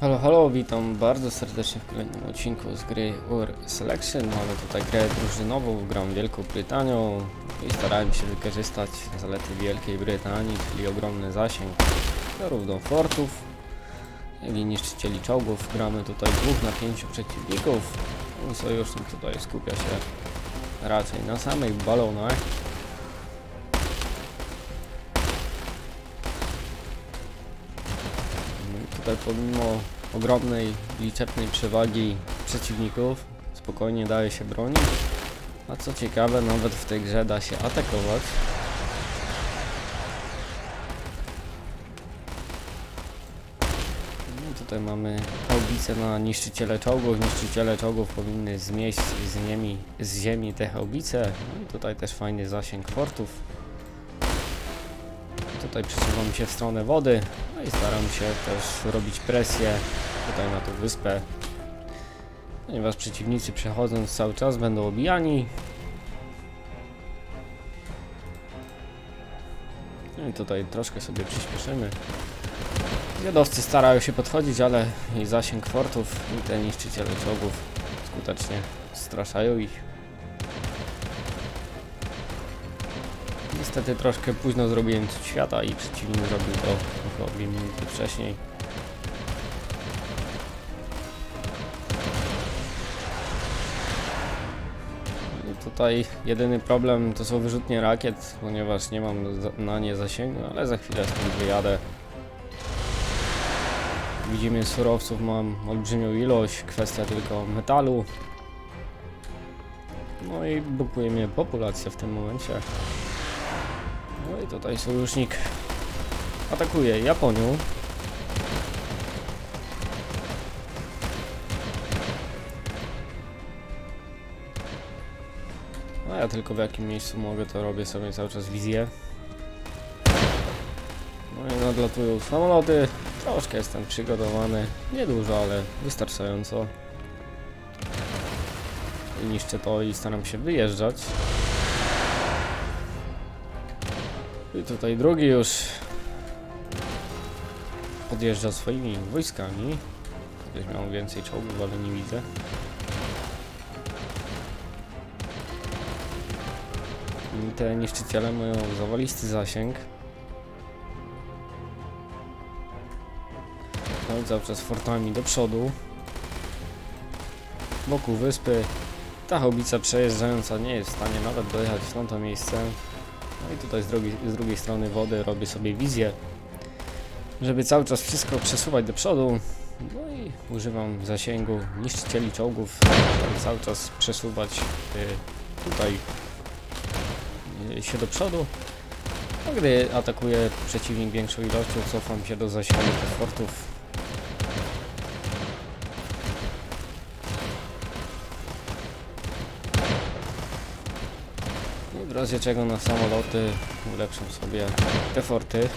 Halo, halo, witam bardzo serdecznie w kolejnym odcinku z gry War Selection. Mamy tutaj grę drużynową, gram Wielką Brytanią i starałem się wykorzystać zalety Wielkiej Brytanii, czyli ogromny zasięg zarówno fortów, jak i niszczycieli czołgów. Gramy tutaj dwóch na pięciu przeciwników. Sojusznik tutaj skupia się raczej na samych balonach. Tutaj pomimo ogromnej liczebnej przewagi przeciwników spokojnie daje się bronić. A co ciekawe, nawet w tej grze da się atakować. No, tutaj mamy haubice na niszczyciele czołgów. Niszczyciele czołgów powinny zmieść z ziemi, z ziemi te haubice. No i tutaj też fajny zasięg fortów. Tutaj przesuwam się w stronę wody, no i staram się też robić presję tutaj na tą wyspę, ponieważ przeciwnicy przechodząc cały czas będą obijani. No i tutaj troszkę sobie przyspieszymy. Zjadowcy starają się podchodzić, ale i zasięg fortów i te niszczyciele czołgów skutecznie straszają ich. Niestety troszkę późno zrobiłem cud świata i przeciwnik zrobił to około 2 minuty wcześniej. Tutaj jedyny problem to są wyrzutnie rakiet, ponieważ nie mam na nie zasięgu, ale za chwilę stąd wyjadę. Widzimy surowców mam olbrzymią ilość, kwestia tylko metalu. No i blokuje mnie populacja w tym momencie. No i tutaj sojusznik atakuje Japonią. No ja tylko w jakim miejscu mogę to robię sobie cały czas wizję. No i nadlatują samoloty. Troszkę jestem przygotowany. Niedużo, ale wystarczająco. I niszczę to i staram się wyjeżdżać. I tutaj drugi już podjeżdża swoimi wojskami. Kiedyś miał więcej czołgów, ale nie widzę. I te niszczyciele mają zawalisty zasięg. No cały czas fortami do przodu. Wokół wyspy ta haubica przejeżdżająca nie jest w stanie nawet dojechać w tamto miejsce. No i tutaj z, drugi, z drugiej strony wody robię sobie wizję, żeby cały czas wszystko przesuwać do przodu. No i używam zasięgu niszczycieli czołgów, żeby cały czas przesuwać y, tutaj y, się do przodu. A gdy atakuje przeciwnik większą ilością, cofam się do zasięgu fortów. W razie czego na samoloty ulepszam sobie te forty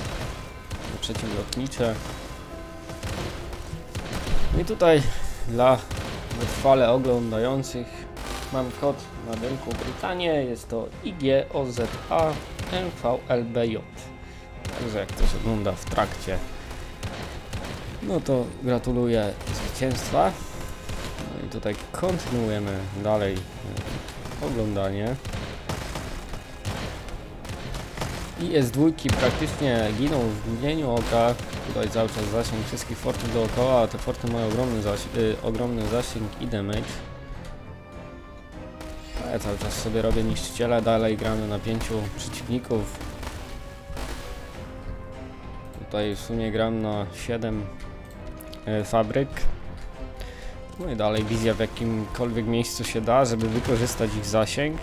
przeciwlotnicze. I tutaj dla wytrwale oglądających mam kod na Wielką Brytanię. Jest to IGOZA MVLBJ. Także jak się ogląda w trakcie, no to gratuluję zwycięstwa. No i tutaj kontynuujemy dalej e, oglądanie. IS-2 praktycznie giną w mgnieniu oka. Tutaj cały czas zasięg wszystkich fortów dookoła, a te forty mają ogromny, zasi y, ogromny zasięg i damage. A ja cały czas sobie robię niszczyciele, dalej gramy na pięciu przeciwników. Tutaj w sumie gram na 7 y, fabryk. No i dalej wizja w jakimkolwiek miejscu się da, żeby wykorzystać ich zasięg.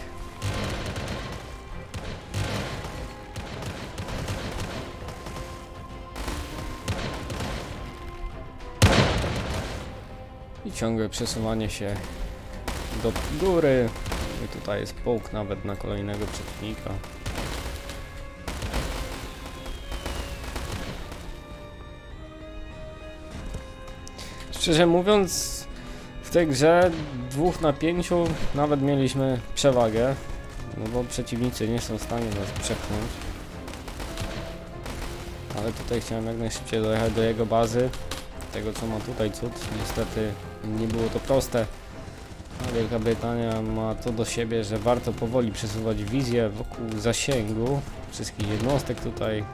I ciągłe przesuwanie się do góry. I tutaj jest połk nawet na kolejnego przeciwnika. Szczerze mówiąc, w tej grze dwóch na pięciu nawet mieliśmy przewagę, no bo przeciwnicy nie są w stanie nas przepchnąć. Ale tutaj chciałem jak najszybciej dojechać do jego bazy. tego co ma tutaj cud. Niestety nie było to proste. Wielka Brytania ma to do siebie, że warto powoli przesuwać wizję wokół zasięgu wszystkich jednostek tutaj.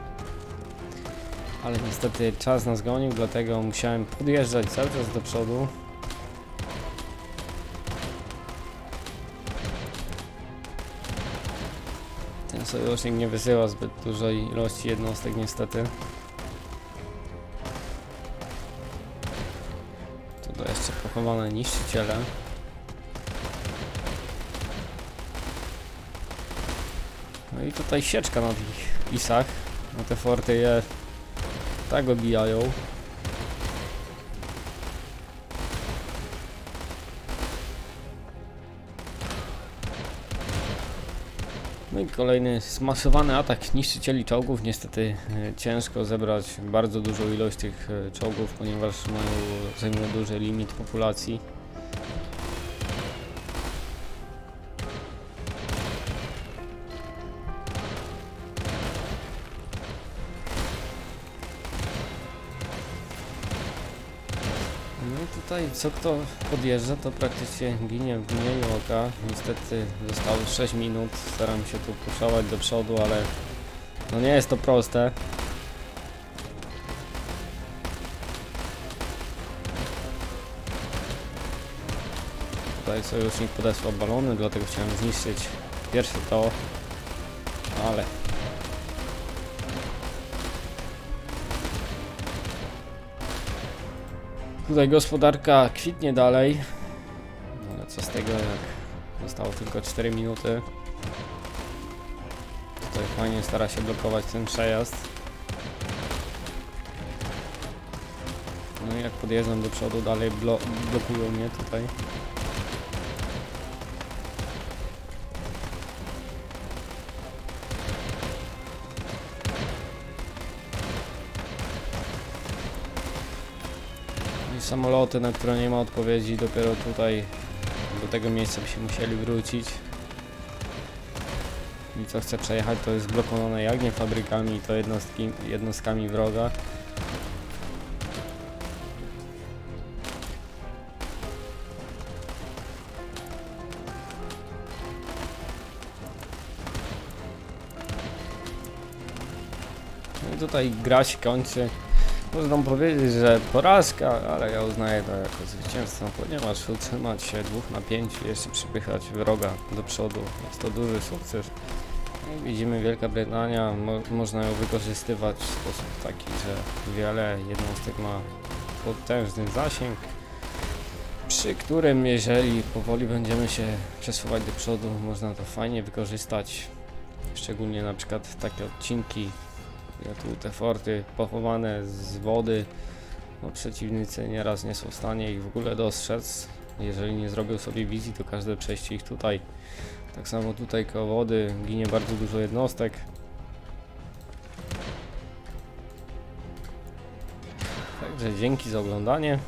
Ale niestety czas nas gonił, dlatego musiałem podjeżdżać cały czas do przodu. Ten sojusznik nie wysyła zbyt dużej ilości jednostek niestety. Pochowane niszczyciele. No i tutaj sieczka na tych isach. No te forty je tak obijają. No i kolejny zmasowany atak niszczycieli czołgów. Niestety e, ciężko zebrać bardzo dużą ilość tych e, czołgów, ponieważ mają zajmują duży limit populacji. Tutaj co kto podjeżdża, to praktycznie ginie w mgnieniu oka. Niestety zostało 6 minut. Staram się tu puszować do przodu, ale no nie jest to proste. Tutaj sojusznik podesłał balony, dlatego chciałem zniszczyć pierwsze to, ale Tutaj gospodarka kwitnie dalej. No Ale co z tego, jak zostało tylko 4 minuty. Tutaj fajnie stara się blokować ten przejazd. No i jak podjeżdżam do przodu, dalej blo blokują mnie tutaj. I samoloty, na które nie ma odpowiedzi, dopiero tutaj do tego miejsca by się musieli wrócić. I co chce przejechać, to jest blokowane jak nie fabrykami, to jednostki, jednostkami wroga. No i tutaj gra się kończy. Można powiedzieć, że porażka, ale ja uznaję to jako zwycięstwo, ponieważ utrzymać się dwóch na pięć i jeszcze przypychać wroga do przodu jest to duży sukces. No i widzimy Wielka Brytania, mo można ją wykorzystywać w sposób taki, że wiele jednostek ma potężny zasięg, przy którym jeżeli powoli będziemy się przesuwać do przodu, można to fajnie wykorzystać. Szczególnie na przykład takie odcinki tu te forty pochowane z wody, no przeciwnicy nieraz nie są w stanie ich w ogóle dostrzec. Jeżeli nie zrobią sobie wizji, to każde przejście ich tutaj. Tak samo tutaj koło wody ginie bardzo dużo jednostek. Także dzięki za oglądanie.